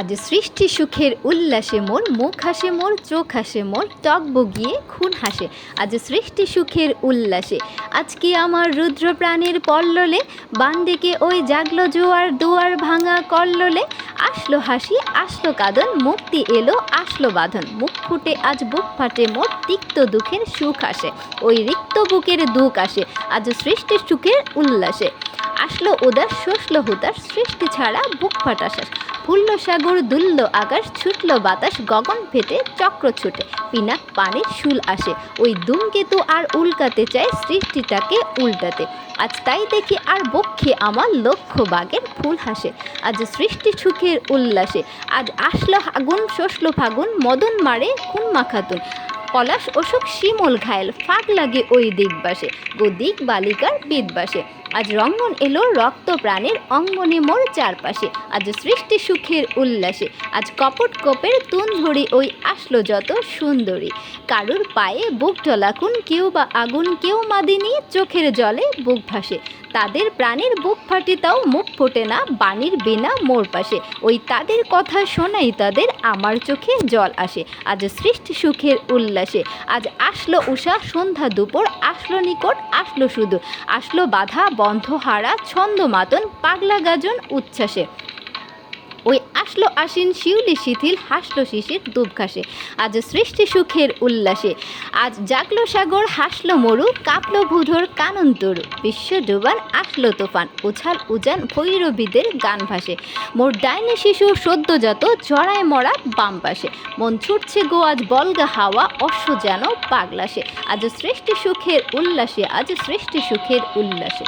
আজ সৃষ্টি সুখের উল্লাসে মোর, মুখ হাসে মোর, চোখ হাসে মোর, টক বগিয়ে খুন হাসে। আজ সৃষ্টি সুখের উল্লাসে। আজকে আমার রুদ্র প্রাণের পল্ললে, বান্দিকে ওই জাগলো জোয়ার দুয়ার ভাঙা কল্লোলে। আসলো হাসি, আসলো কাদন, মুক্তি এলো, আসলো বাঁধন। মুখ ফুটে আজ বুক ফাটে মোর, তিক্ত দুঃখের সুখ আসে। ওই রিক্ত বুকের দুঃখ আসে। আজ সৃষ্টি সুখের উল্লাসে। আসলো উদাস শসলো হুতাস সৃষ্টি ছাড়া বুক ফাটা শ্বাস ফুল্ল সাগর, দুল্ল আকাশ, ছুটলো বাতাস, গগন ফেটে চক্র ছুটে, পিনাক পানির শুল আসে। ওই ধূমকেতু আর উল্কাতে চায় সৃষ্টিটাকে উল্টাতে। আজ তাই দেখি আর বক্ষে আমার লক্ষ্য বাগের ফুল হাসে। আজ সৃষ্টি সুখের উল্লাসে, আজ আসলো আগুন শসলো ফাগুন, মদন মারে খুন মাখাতুন। পলাশ অশোক শিমল ঘায়েল, ফাঁক লাগে ওই দিকবাসে গো দিক বালিকার বিদবাসে। আজ রঙ্গন এলো রক্ত প্রাণের অঙ্গনে মোর চারপাশে, আজ সৃষ্টি সুখের উল্লাসে, আজ কপট কোপের তুন ধরি ওই আসলো যত সুন্দরী। কারুর পায়ে বুক টলাকুন কেউ বা আগুন, কেউ মাদিনী চোখের জলে বুক ভাসে। তাদের প্রাণের বুক ফাটে তাও মুখ ফোটে না বাণীর বিনা মোর পাশে। ওই তাদের কথা শোনাই তাদের আমার চোখে জল আসে। আজ সৃষ্টি সুখের উল্লাসে। আজ আসলো উষা সন্ধ্যা দুপুর, আসলো নিকট, আসলো শুধু আসলো বাধা বন্ধ হারা ছন্দ মাতন, পাগলা গাজন, উচ্ছ্বাসে। ওই আসলো আশ্বিন, শিউলি, শিথিল, হাসলো শিশির দুব ঘাসে। আজ সৃষ্টি সুখের উল্লাসে। আজ জাগলো সাগর, হাসলো মরু, কাঁপলো ভূধর কানন তরু বিশ্ব ডুবান আসলো তুফান, উছাল, উজান, ভৈরবীদের গান ভাসে। মোর ডাইনি শিশু সদ্যজাত জড়ায় মরা বাম পাশে। মন ছুটছে গো আজ বলগা হাওয়া অশ্ব যেন পাগলাসে। আজ সৃষ্টি সুখের উল্লাসে, আজ সৃষ্টি সুখের উল্লাসে।